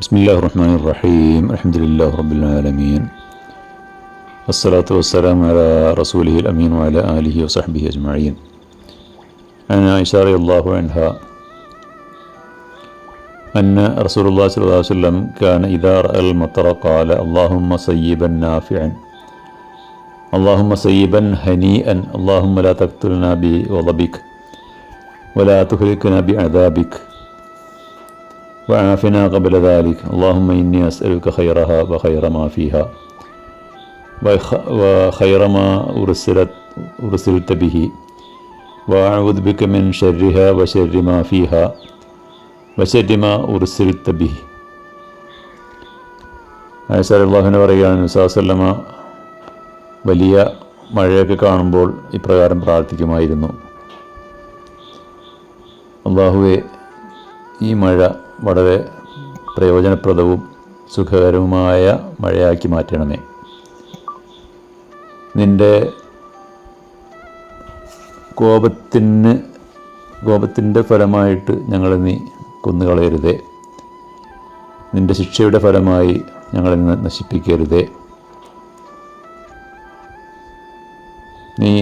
بسم الله الرحمن الرحيم. الحمد لله رب العالمين. والصلاة والسلام على رسوله الأمين وعلى آله وصحبه أجمعين. عن عائشة رضي الله عنها أن رسول الله صلى الله عليه وسلم كان إذا رأى المطر قال اللهم صيبا نافعا. اللهم صيبا هنيئا. اللهم لا تقتلنا بغضبك ولا تهلكنا بعذابك. وعافنا قبل ذلك اللهم إني أسألك خيرها وخير ما فيها وخ- وخير ما أرسلت أرسلت به وأعوذ بك من شرها وشر ما فيها وشر ما أرسلت به അള്ളാഹുവിനെ പറയുകയാണ് വിശ്വാസല്ലമ വലിയ മഴയൊക്കെ കാണുമ്പോൾ ഇപ്രകാരം പ്രാർത്ഥിക്കുമായിരുന്നു അള്ളാഹുവെ ഈ മഴ വളരെ പ്രയോജനപ്രദവും സുഖകരവുമായ മഴയാക്കി മാറ്റണമേ. നിന്റെ കോപത്തിന് കോപത്തിന്റെ ഫലമായിട്ട് ഞങ്ങളെ നീ കൊന്നുകളയരുതേ. നിന്റെ ശിക്ഷയുടെ ഫലമായി ഞങ്ങളെ നശിപ്പിക്കരുതേ. നീ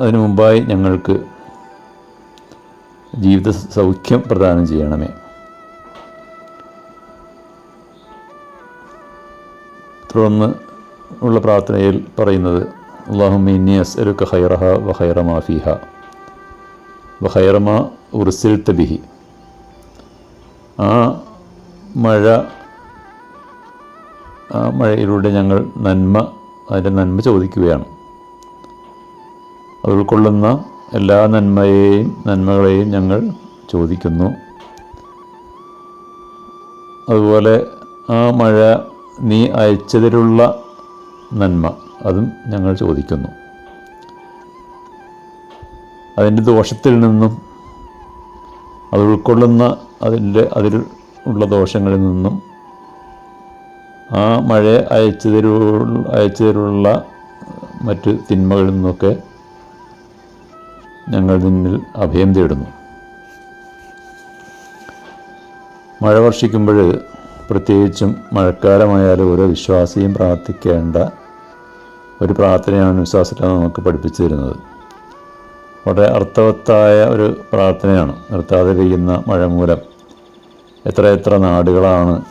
അതിനു മുമ്പായി ഞങ്ങൾക്ക് ജീവിത സൗഖ്യം പ്രദാനം ചെയ്യണമേ. തുടർന്ന് ഉള്ള പ്രാർത്ഥനയിൽ പറയുന്നത് അള്ളാഹുമ്മ ഇന്നി ഹൈറഹ ഖൈറഹ ഫിഹ വഹൈറമാ മാ തബിഹി ആ മഴ ആ മഴയിലൂടെ ഞങ്ങൾ നന്മ അതിന്റെ നന്മ ചോദിക്കുകയാണ്. അത് ഉൾക്കൊള്ളുന്ന എല്ലാ നന്മയെയും നന്മകളെയും ഞങ്ങൾ ചോദിക്കുന്നു. അതുപോലെ ആ മഴ നീ അയച്ചതിലുള്ള നന്മ അതും ഞങ്ങൾ ചോദിക്കുന്നു. അതിന്റെ ദോഷത്തിൽ നിന്നും അത് ഉൾക്കൊള്ളുന്ന അതിന്റെ അതിൽ ഉള്ള ദോഷങ്ങളിൽ നിന്നും ആ മഴ അയച്ചതിലുള്ള അയച്ചതിലുള്ള മറ്റ് തിന്മകളിൽ നിന്നൊക്കെ ഞങ്ങൾ നിന്നിൽ അഭയം തേടുന്നു. മഴ വർഷിക്കുമ്പോൾ പ്രത്യേകിച്ചും മഴക്കാലമായാലും ഓരോ വിശ്വാസിയും പ്രാർത്ഥിക്കേണ്ട ഒരു പ്രാർത്ഥനയാണ് വിശ്വാസത്തിലാണ് നമുക്ക് പഠിപ്പിച്ചു തരുന്നത്. വളരെ അർത്ഥവത്തായ ഒരു പ്രാർത്ഥനയാണ്. നിർത്താതെ പെയ്യുന്ന മഴ മൂലം എത്ര എത്ര നാടുകളാണ്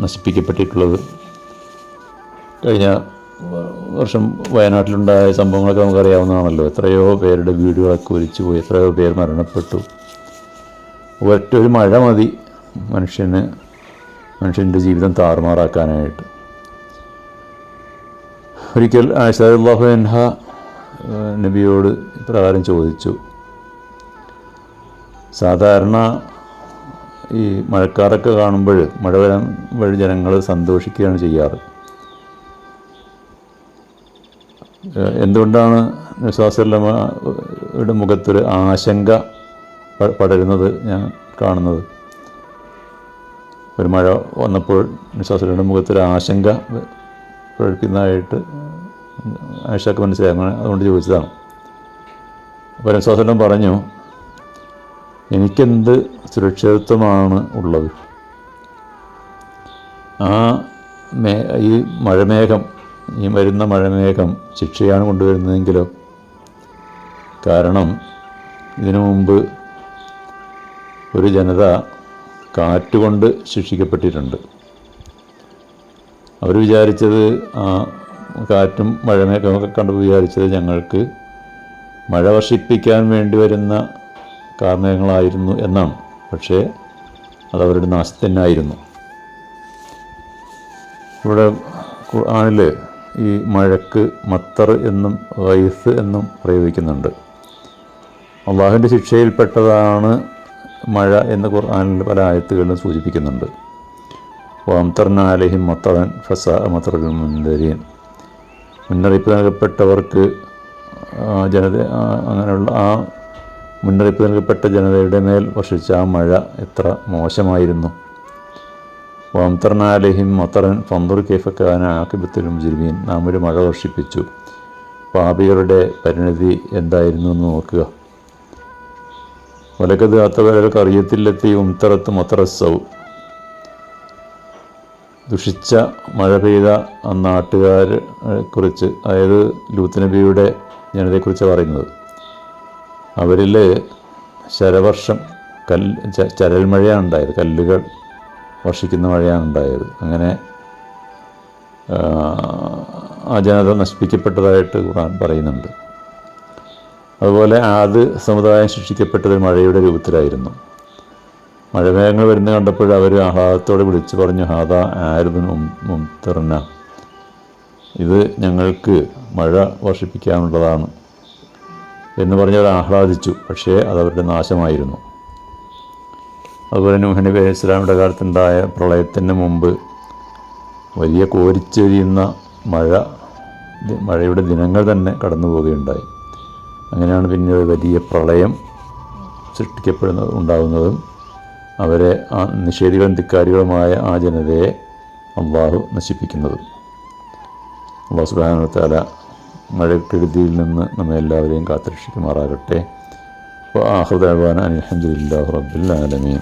നശിപ്പിക്കപ്പെട്ടിട്ടുള്ളത്. കഴിഞ്ഞ വർഷം വയനാട്ടിലുണ്ടായ സംഭവങ്ങളൊക്കെ നമുക്കറിയാവുന്നതാണല്ലോ. എത്രയോ പേരുടെ വീടുകളൊക്കെ ഒലിച്ചു പോയി എത്രയോ പേർ മരണപ്പെട്ടു. ഒറ്റ ഒരു മഴ മതി മനുഷ്യന് മനുഷ്യന്റെ ജീവിതം താറുമാറാക്കാനായിട്ട്. ഒരിക്കൽ ആയിഷാഹു എൻഹ നബിയോട് ഇപ്രകാരം ചോദിച്ചു. സാധാരണ ഈ മഴക്കാരൊക്കെ കാണുമ്പോൾ മഴ വരാൻ വഴി ജനങ്ങൾ സന്തോഷിക്കുകയാണ് ചെയ്യാറ്. എന്തുകൊണ്ടാണ് വിശ്വാസല്ലമ്മയുടെ മുഖത്തൊരു ആശങ്ക പടരുന്നത് ഞാൻ കാണുന്നത്? ഒരു മഴ വന്നപ്പോൾ വിശ്വാസയുടെ മുഖത്തൊരു ആശങ്ക പ്രകടിപ്പിക്കുന്നതായിട്ട് ആയിഷക്ക് മനസ്സിലായി. അങ്ങനെ അതുകൊണ്ട് ചോദിച്ചതാണ്. അപ്പോൾ വിശ്വാസം പറഞ്ഞു എനിക്കെന്ത് സുരക്ഷിതത്വമാണ് ഉള്ളത്? ആ മേ ഈ മഴമേഘം ഈ വരുന്ന മഴമേഘം ശിക്ഷയാണ് കൊണ്ടുവരുന്നതെങ്കിലോ കാരണം ഇതിനു മുമ്പ് ഒരു ജനത കാറ്റുകൊണ്ട് ശിക്ഷിക്കപ്പെട്ടിട്ടുണ്ട്. അവർ വിചാരിച്ചത് ആ കാറ്റും മഴമേഘമൊക്കെ കണ്ട് വിചാരിച്ചത് ഞങ്ങൾക്ക് മഴ വർഷിപ്പിക്കാൻ വേണ്ടി വരുന്ന കാരണങ്ങളായിരുന്നു എന്നാണ്. പക്ഷേ അതവരുടെ നാശത്തിനായിരുന്നു. ഇവിടെ ഖുർആനിൽ ഈ മഴക്ക് മത്തർ എന്നും റൈസ് എന്നും പ്രയോഗിക്കുന്നുണ്ട്. അള്ളാഹുവിന്റെ ശിക്ഷയിൽപ്പെട്ടതാണ് മഴ എന്ന് ഖുർആാനിൽ പല ആയത്തുകളിലും സൂചിപ്പിക്കുന്നുണ്ട്. വാംതർനാലഹിം മത്തറൻ ഫസ മത്തറുൽ മുൻതരീൻ. മുന്നറിയിപ്പ് നൽകപ്പെട്ടവർക്ക് ജനത അങ്ങനെയുള്ള ആ മുന്നറിയിപ്പ് നൽകപ്പെട്ട ജനതയുടെ മേൽ വർഷിച്ച ആ മഴ എത്ര മോശമായിരുന്നു. വാംതർനാലഹിം മത്തറൻ ഫന്തുർ കേഫക്കാന ആക്കിബത്തുലും ജിർമീൻ. നാം ഒരു മഴ വർഷിപ്പിച്ചു. പാപികളുടെ പരിണതി എന്തായിരുന്നു എന്ന് നോക്കുക. ഒലക്കത് കാത്തവരൊക്കെ അറിയത്തില്ലെത്തി ഉംത്തറത്ത് മൊത്തറസൗ ദുഷിച്ച മഴ പെയ്ത ആ നാട്ടുകാരെ കുറിച്ച് അതായത് ലൂത്ത് നബിയുടെ ജനതയെക്കുറിച്ച് പറയുന്നത്. അവരിൽ ശരവർഷം കല്ല് ചരൽമഴയാണ് ചരൽ മഴയാണ് ഉണ്ടായത്. കല്ലുകൾ വർഷിക്കുന്ന മഴയാണ് ഉണ്ടായത്. അങ്ങനെ ആ, ജനത നശിപ്പിക്കപ്പെട്ടതായിട്ട് ഖുർആൻ പറയുന്നുണ്ട്. അതുപോലെ ആദ് സമുദായം ശിക്ഷിക്കപ്പെട്ടത് മഴയുടെ രൂപത്തിലായിരുന്നു. മഴമേഘങ്ങൾ വരുന്ന കണ്ടപ്പോൾ അവർ ആഹ്ലാദത്തോടെ വിളിച്ചു പറഞ്ഞു ഹാദ ആരുദുൻ തുറന്ന ഇത് ഞങ്ങൾക്ക് മഴ വർഷിപ്പിക്കാനുള്ളതാണ്. എന്ന് പറഞ്ഞവർ ആഹ്ലാദിച്ചു. പക്ഷേ അതവരുടെ നാശമായിരുന്നു. അതുപോലെ നൂഹ് നബി അലൈഹി ഇസ്ലാമിന്റെ കാലത്തുണ്ടായ പ്രളയത്തിന് മുമ്പ് വലിയ കോരിച്ചൊരിയുന്ന മഴ മഴയുടെ ദിനങ്ങൾ തന്നെ കടന്നു പോവുകയുണ്ടായി. അങ്ങനെയാണ് പിന്നീട് വലിയ പ്രളയം സൃഷ്ടിക്കപ്പെടുന്നത് ഉണ്ടാകുന്നതും അവരെ ആ നിഷേധികളും ധിക്കാരികളുമായ ആ ജനതയെ അള്ളാഹു നശിപ്പിക്കുന്നതും. അള്ളാഹു സുബാനത്താല മഴക്കെടുതിയിൽ നിന്ന് നമ്മെ എല്ലാവരെയും കാത്തുരക്ഷിക്കുമാറാകട്ടെ. അപ്പോൾ ആഹൃദാൻ അലഹദില്ലാഹു റബ്ബിൽ ആലമീൻ.